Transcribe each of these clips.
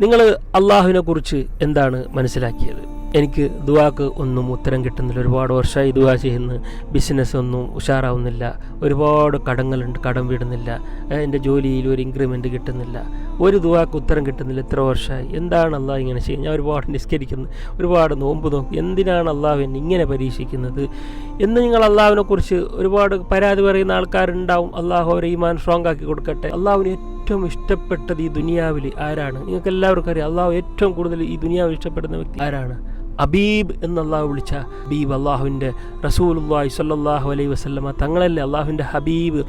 നിങ്ങൾ അള്ളാഹുവിനെ കുറിച്ച് എന്താണ് മനസ്സിലാക്കിയത്? എനിക്ക് ദുവാക്ക് ഒന്നും ഉത്തരം കിട്ടുന്നില്ല. ഒരുപാട് വർഷമായി ദുവാ ചെയ്യുന്നു. ബിസിനസ് ഒന്നും ഉഷാറാവുന്നില്ല. ഒരുപാട് കടങ്ങളുണ്ട്. കടം വിടുന്നില്ല. എന്റെ ജോലിയിൽ ഒരു ഇൻക്രിമെന്റ് കിട്ടുന്നില്ല. ഒരു ദുവാക്ക് ഉത്തരം കിട്ടുന്നില്ല. ഇത്ര വർഷമായി. എന്താണ് അള്ളാഹ് ഇങ്ങനെ ചെയ്യുന്നത്? ഞാൻ ഒരുപാട് നിസ്കരിക്കുന്നു. ഒരുപാട് നോമ്പ് നോക്കി. എന്തിനാണ് അള്ളാഹു എന്നെ ഇങ്ങനെ പരീക്ഷിക്കുന്നത്? എന്ന് നിങ്ങൾ അള്ളാഹുവിനെ കുറിച്ച് ഒരുപാട് പരാതി പറയുന്ന ആൾക്കാരുണ്ടാവും. അള്ളാഹു അവരെ ഈമാൻ സ്ട്രോങ് ആക്കി കൊടുക്കട്ടെ. അള്ളാഹുവിന് ഏറ്റവും ഇഷ്ടപ്പെട്ടത് ഈ ദുനിയാവിൽ ആരാണ്? നിങ്ങൾക്ക് എല്ലാവർക്കും അറിയാം അള്ളാഹു ഏറ്റവും കൂടുതൽ ഈ ദുനിയാവിൽ ഇഷ്ടപ്പെടുന്ന വ്യക്തി ആരാണ്? അബീബ് എന്ന് അള്ളാഹു വിളിച്ച ഹബീബ് അള്ളാഹുവിന്റെ റസൂലുല്ലാഹി സ്വല്ലല്ലാഹു അലൈഹി വസ്ലമ തങ്ങളല്ലേ അള്ളാഹുവിന്റെ ഹബീബ്?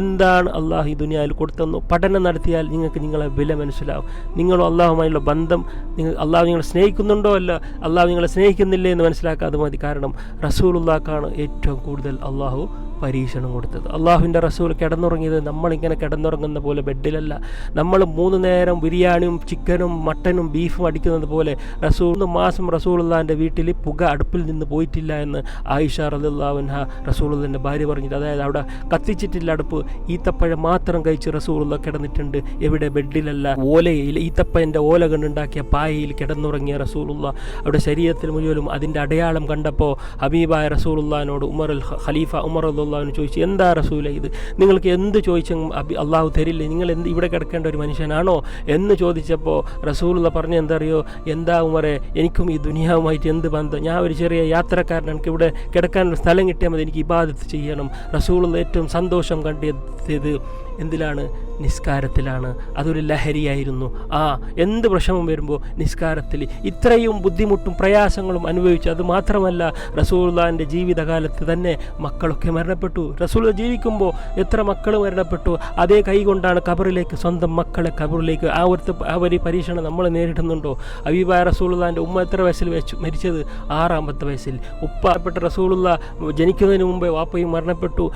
എന്താണ് അള്ളാഹു ഈ ദുനിയാവിൽ കൊടുത്തെന്നു പഠനം നടത്തിയാൽ നിങ്ങൾക്ക് നിങ്ങളെ വില മനസ്സിലാവും. നിങ്ങളും അള്ളാഹുമായുള്ള ബന്ധം നിങ്ങൾ അള്ളാഹു നിങ്ങളെ സ്നേഹിക്കുന്നുണ്ടോ അല്ല അള്ളാഹു നിങ്ങളെ സ്നേഹിക്കുന്നില്ലേ എന്ന് മനസ്സിലാക്കാതെ മതി. കാരണം റസൂലുള്ളാക്കാണ് ഏറ്റവും കൂടുതൽ അള്ളാഹു പരീക്ഷണം കൊടുത്തത്. അള്ളാഹുവിന്റെ റസൂൽ കിടന്നുറങ്ങിയത് നമ്മളിങ്ങനെ കിടന്നുറങ്ങുന്ന പോലെ ബെഡിലല്ല. നമ്മൾ മൂന്ന് നേരം ബിരിയാണിയും ചിക്കനും മട്ടനും ബീഫും അടിക്കുന്നത് പോലെ മൂന്ന് മാസം റസൂലുള്ളാന്റെ വീട്ടിൽ പുക അടുപ്പിൽ നിന്ന് പോയിട്ടില്ല എന്ന് ആയിഷ റലിള്ളാഹുൻഹ റസൂലുള്ളാന്റെ ഭാര്യ പറഞ്ഞിട്ട് അതായത് അവിടെ കത്തിച്ചിട്ടില്ല അടുപ്പ്. ഈത്തപ്പഴം മാത്രം കഴിച്ച് റസൂലുള്ള കിടന്നിട്ടുണ്ട്. എവിടെ? ബെഡിലല്ല. ഓലയിൽ ഈത്തപ്പഴന്റെ ഓല കണ്ടുണ്ടാക്കിയ പായയിൽ കിടന്നുറങ്ങിയ റസൂലുള്ള അവിടെ ശരീരത്തിൽ മുഴുവനും അതിന്റെ അടയാളം കണ്ടപ്പോൾ ഹബീബായ റസൂലുള്ളാനോട് ഉമർ ഖലീഫ ഉമർ അള്ളാഹുവിന് ചോദിച്ചു എന്താ റസൂല ഇത്? നിങ്ങൾക്ക് എന്ത് ചോദിച്ചും അബി അള്ളാഹു തരില്ലേ? നിങ്ങൾ എന്ത് ഇവിടെ കിടക്കേണ്ട ഒരു മനുഷ്യനാണോ? എന്ന് ചോദിച്ചപ്പോൾ റസൂലുള്ള പറഞ്ഞ എന്താ അറിയോ എന്താ ഉമറെ എനിക്കും ഈ ദുനിയാവുമായിട്ട് എന്ത് ബന്ധം? ഞാൻ ഒരു ചെറിയ യാത്രക്കാരൻ എനിക്ക് ഇവിടെ കിടക്കാനൊരു സ്ഥലം കിട്ടിയാൽ മതി. എനിക്ക് ഇബാദത്ത് ചെയ്യണം. റസൂലുള്ള ഏറ്റവും സന്തോഷം കണ്ടെത്തിയത് എന്തിലാണ്? നിസ്കാരത്തിലാണ്. അതൊരു ലഹരിയായിരുന്നു. ആ എന്ത് പ്രശ്നവും വരുമ്പോൾ നിസ്കാരത്തിൽ ഇത്രയും ബുദ്ധിമുട്ടും പ്രയാസങ്ങളും അനുഭവിച്ചു അത് മാത്രമല്ല റസൂള്ളാന്റെ ജീവിതകാലത്ത് തന്നെ മക്കളൊക്കെ മരണപ്പെട്ടു. റസൂൾ ജീവിക്കുമ്പോൾ എത്ര മക്കൾ മരണപ്പെട്ടു? അതേ കൈകൊണ്ടാണ് കബറിലേക്ക് സ്വന്തം മക്കളെ കബറിലേക്ക് ആ ഒരു ആ ഒരു പരീക്ഷണം നമ്മൾ നേരിടുന്നുണ്ടോ? അബീബ റസൂള്ളാന്റെ ഉമ്മ എത്ര വയസ്സിൽ വെച്ചു മരിച്ചത്? ആറാമത്തെ വയസ്സിൽ. ഉപ്പാപ്പെട്ട റസൂളുള്ള ജനിക്കുന്നതിന് മുമ്പേ വാപ്പയും മരണപ്പെട്ടു.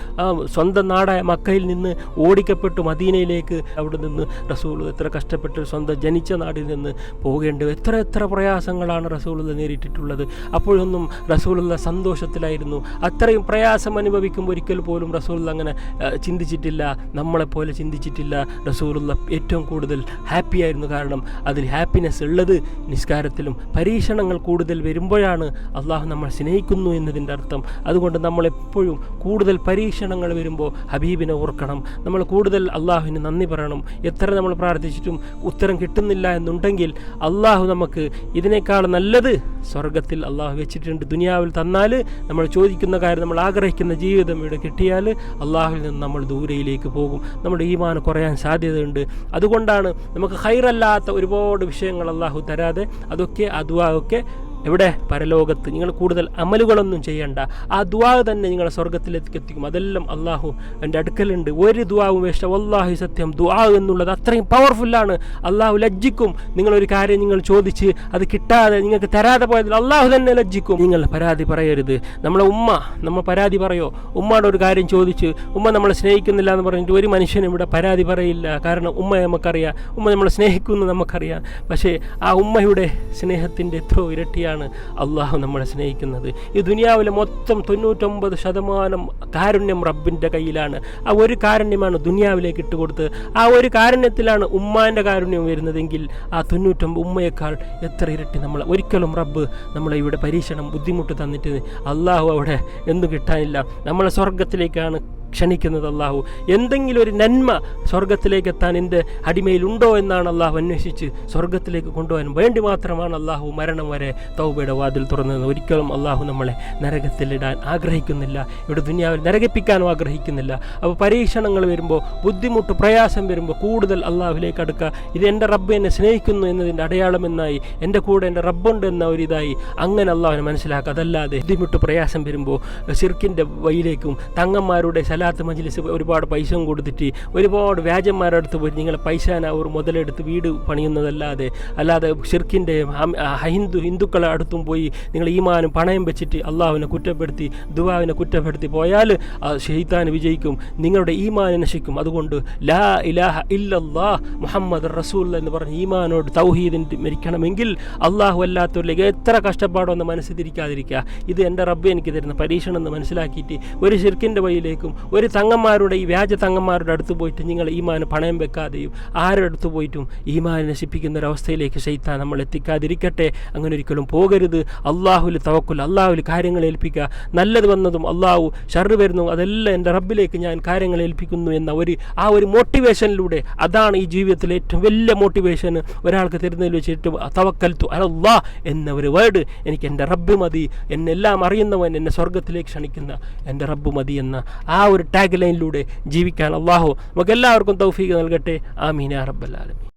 സ്വന്തം നാടായ മക്കയിൽ നിന്ന് ഓടിക്കപ്പെട്ടു മദീനയിലേക്ക് അവിടെ നിന്ന് റസൂൾ എത്ര കഷ്ടപ്പെട്ട് സ്വന്തം ജനിച്ച നാട്ടിൽ നിന്ന് പോകേണ്ടത്? എത്ര എത്ര പ്രയാസങ്ങളാണ് റസൂൾ നേരിട്ടിട്ടുള്ളത്? അപ്പോഴൊന്നും റസൂലുള്ള സന്തോഷത്തിലായിരുന്നു. അത്രയും പ്രയാസം അനുഭവിക്കുമ്പോൾ ഒരിക്കൽ പോലും റസൂലുള്ള അങ്ങനെ ചിന്തിച്ചിട്ടില്ല. നമ്മളെപ്പോലെ ചിന്തിച്ചിട്ടില്ല. റസൂലുള്ള ഏറ്റവും കൂടുതൽ ഹാപ്പി ആയിരുന്നു കാരണം അതിൽ ഹാപ്പിനെസ് ഉള്ളത് നിസ്കാരത്തിലും പരീക്ഷണങ്ങൾ കൂടുതൽ വരുമ്പോഴാണ് അള്ളാഹു നമ്മൾ സ്നേഹിക്കുന്നു എന്നതിന്റെ അർത്ഥം. അതുകൊണ്ട് നമ്മളെപ്പോഴും കൂടുതൽ പരീക്ഷണങ്ങൾ വരുമ്പോൾ ഹബീബിനെ ഓർക്കണം. നമ്മൾ കൂടുതൽ അള്ളാഹുവിന് നന്ദി പറയണം. എത്ര നമ്മൾ പ്രാർത്ഥിച്ചിട്ടും ഉത്തരം കിട്ടുന്നില്ല എന്നുണ്ടെങ്കിൽ അള്ളാഹു നമുക്ക് ഇതിനേക്കാൾ നല്ലത് സ്വർഗത്തിൽ അള്ളാഹു വെച്ചിട്ടുണ്ട്. ദുനിയാവിൽ തന്നാൽ നമ്മൾ ചോദിക്കുന്ന കാര്യം നമ്മൾ ആഗ്രഹിക്കുന്ന ജീവിതം ഇവിടെ കിട്ടിയാൽ അള്ളാഹുവിൽ നിന്ന് നമ്മൾ ദൂരയിലേക്ക് പോകും. നമ്മുടെ ഈമാൻ കുറയാൻ സാധ്യതയുണ്ട്. അതുകൊണ്ടാണ് നമുക്ക് ഹൈറല്ലാത്ത ഒരുപാട് വിഷയങ്ങൾ അള്ളാഹു തരാതെ അതൊക്കെ അതുവാക്കെ എവിടെ? പരലോകത്ത്. നിങ്ങൾ കൂടുതൽ അമലുകളൊന്നും ചെയ്യണ്ട. ആ ദുവാ തന്നെ നിങ്ങളെ സ്വർഗത്തിലേക്ക് എത്തിക്കും. അതെല്ലാം അള്ളാഹു എന്റെ അടുക്കലുണ്ട്. ഒരു ദുവാവും വേഷ്ട അള്ളാഹു സത്യം. ദുവാ എന്നുള്ളത് അത്രയും പവർഫുള്ളാണ് അള്ളാഹു ലജ്ജിക്കും. നിങ്ങളൊരു കാര്യം നിങ്ങൾ ചോദിച്ച് അത് കിട്ടാതെ നിങ്ങൾക്ക് തരാതെ പോയതിൽ അള്ളാഹു തന്നെ ലജ്ജിക്കും. നിങ്ങൾ പരാതി പറയരുത്. നമ്മളെ ഉമ്മ നമ്മൾ പരാതി പറയോ? ഉമ്മയുടെ ഒരു കാര്യം ചോദിച്ച് ഉമ്മ നമ്മളെ സ്നേഹിക്കുന്നില്ല എന്ന് പറഞ്ഞിട്ട് ഒരു മനുഷ്യനും ഇവിടെ പരാതി പറയില്ല. കാരണം ഉമ്മ നമുക്കറിയാം. ഉമ്മ നമ്മളെ സ്നേഹിക്കുന്നു നമുക്കറിയാം. പക്ഷേ ആ ഉമ്മയുടെ സ്നേഹത്തിന്റെ എത്രയോ ഇരട്ടിയാണ്. അള്ളാഹു നമ്മളെ സ്നേഹിക്കുന്നത്? ഈ ദുനിയാവിലെ മൊത്തം തൊണ്ണൂറ്റൊമ്പത് ശതമാനം കാരുണ്യം റബ്ബിന്റെ കയ്യിലാണ്. ആ ഒരു കാരുണ്യമാണ് ദുനിയാവിലേക്ക് ഇട്ടുകൊടുത്ത് ആ ഒരു കാരുണ്യത്തിലാണ് ഉമ്മാന്റെ കാരുണ്യം വരുന്നതെങ്കിൽ ആ തൊണ്ണൂറ്റൊമ്പത് ഉമ്മയേക്കാൾ എത്ര ഇരട്ടി നമ്മൾ ഒരിക്കലും റബ്ബ് നമ്മളെ ഇവിടെ പരീക്ഷണം ബുദ്ധിമുട്ട് തന്നിട്ട് അള്ളാഹു അവിടെ എന്തും കിട്ടാനില്ല. നമ്മളെ സ്വർഗത്തിലേക്കാണ് ക്ഷണിക്കുന്നത് അള്ളാഹു. എന്തെങ്കിലും ഒരു നന്മ സ്വർഗത്തിലേക്ക് എത്താൻ എന്റെ അടിമയിലുണ്ടോ എന്നാണ് അള്ളാഹു അന്വേഷിച്ച് സ്വർഗത്തിലേക്ക് കൊണ്ടുപോകാൻ വേണ്ടി മാത്രമാണ് അള്ളാഹു മരണം വരെ തൗബയുടെ വാതിൽ തുറന്നത്. ഒരിക്കലും അള്ളാഹു നമ്മളെ നരകത്തിലിടാൻ ആഗ്രഹിക്കുന്നില്ല. ഇവിടെ ദുനിയാവിൽ നരകിപ്പിക്കാനും ആഗ്രഹിക്കുന്നില്ല. അപ്പോൾ പരീക്ഷണങ്ങൾ വരുമ്പോൾ ബുദ്ധിമുട്ട് പ്രയാസം വരുമ്പോൾ കൂടുതൽ അള്ളാഹുലേക്ക് അടുക്കുക. ഇത് എന്റെ റബ്ബ് എന്നെ സ്നേഹിക്കുന്നു എന്നതിന്റെ അടയാളമെന്നായി എന്റെ കൂടെ എന്റെ റബ്ബുണ്ട് എന്ന ഒരു ഇതായി അങ്ങനെ അള്ളാഹുവിനെ മനസ്സിലാക്കുക. അതല്ലാതെ ബുദ്ധിമുട്ട് പ്രയാസം വരുമ്പോൾ സിർക്കിന്റെ വഴിയിലേക്കും തങ്ങന്മാരുടെ സലാത്ത് മജ്ലിസ് ഒരുപാട് പൈസ കൊടുത്തിട്ട് ഒരുപാട് വ്യാജന്മാരുടെ അടുത്ത് പോയി നിങ്ങളെ പൈസ അവർ മുതലെടുത്ത് വീട് പണിയുന്നതല്ലാതെ അല്ലാതെ ഷിർക്കിന്റെ ഹിന്ദു ഹിന്ദുക്കളെ അടുത്തും പോയി നിങ്ങൾ ഈമാനും പണയം വെച്ചിട്ട് അള്ളാഹുവിനെ കുറ്റപ്പെടുത്തി ദുവാവിനെ കുറ്റപ്പെടുത്തി പോയാൽ ഷെയ്ത്താൻ വിജയിക്കും നിങ്ങളുടെ ഈമാൻ നശിക്കും. അതുകൊണ്ട് ലാ ഇലാഹ ഇല്ലല്ലാ മുഹമ്മദ് റസൂൽ എന്ന് പറഞ്ഞ് ഈമാനോട് തൗഹീദിന് മരിക്കണമെങ്കിൽ അള്ളാഹു അല്ലാത്തവരിലേക്ക് എത്ര കഷ്ടപ്പാടോ എന്ന് മനസ്സിൽ തിരിക്കാതിരിക്കുക. ഇത് എന്റെ റബ്ബ് എനിക്ക് തരുന്ന പരീക്ഷണം എന്ന് മനസ്സിലാക്കിയിട്ട് ഒരു ഷിർക്കിന്റെ വഴിയിലേക്കും ഒരു തങ്ങന്മാരുടെ ഈ വ്യാജ തങ്ങന്മാരുടെ അടുത്ത് പോയിട്ട് നിങ്ങൾ ഈമാന് പണയം വെക്കാതെയും ആരുടെ അടുത്ത് പോയിട്ടും ഈമാൻ നശിപ്പിക്കുന്ന ഒരവസ്ഥയിലേക്ക് ശൈത്താൻ നമ്മൾ എത്തിക്കാതിരിക്കട്ടെ. അങ്ങനെ ഒരിക്കലും പോകരുത്. അള്ളാഹുൽ തവക്കുൽ അള്ളാഹുൽ കാര്യങ്ങൾ ഏൽപ്പിക്കുക. നല്ലത് വന്നതും അള്ളാഹു ഷർറ് വരുന്നു. അതെല്ലാം എന്റെ റബ്ബിലേക്ക് ഞാൻ കാര്യങ്ങൾ ഏൽപ്പിക്കുന്നു എന്ന ഒരു ആ ഒരു മോട്ടിവേഷനിലൂടെ അതാണ് ഈ ജീവിതത്തിലെ ഏറ്റവും വലിയ മോട്ടിവേഷൻ ഒരാൾക്ക് തരുന്നതിൽ വെച്ചിട്ട് തവക്കൽത്തു അലല്ലാ എന്ന ഒരു വേർഡ് എനിക്ക് എന്റെ റബ്ബ് മതി. എന്നെല്ലാം അറിയുന്നവൻ എന്നെ സ്വർഗത്തിലേക്ക് ക്ഷണിക്കുന്ന എന്റെ റബ്ബ് മതി എന്ന ആ ഒരു ടാഗ് ലൈനിലൂടെ ജീവിക്കാൻ അള്ളാഹു നമുക്ക് എല്ലാവർക്കും തൗഫീഖ് നൽകട്ടെ. ആമീന റബ്ബല്ലാലമീൻ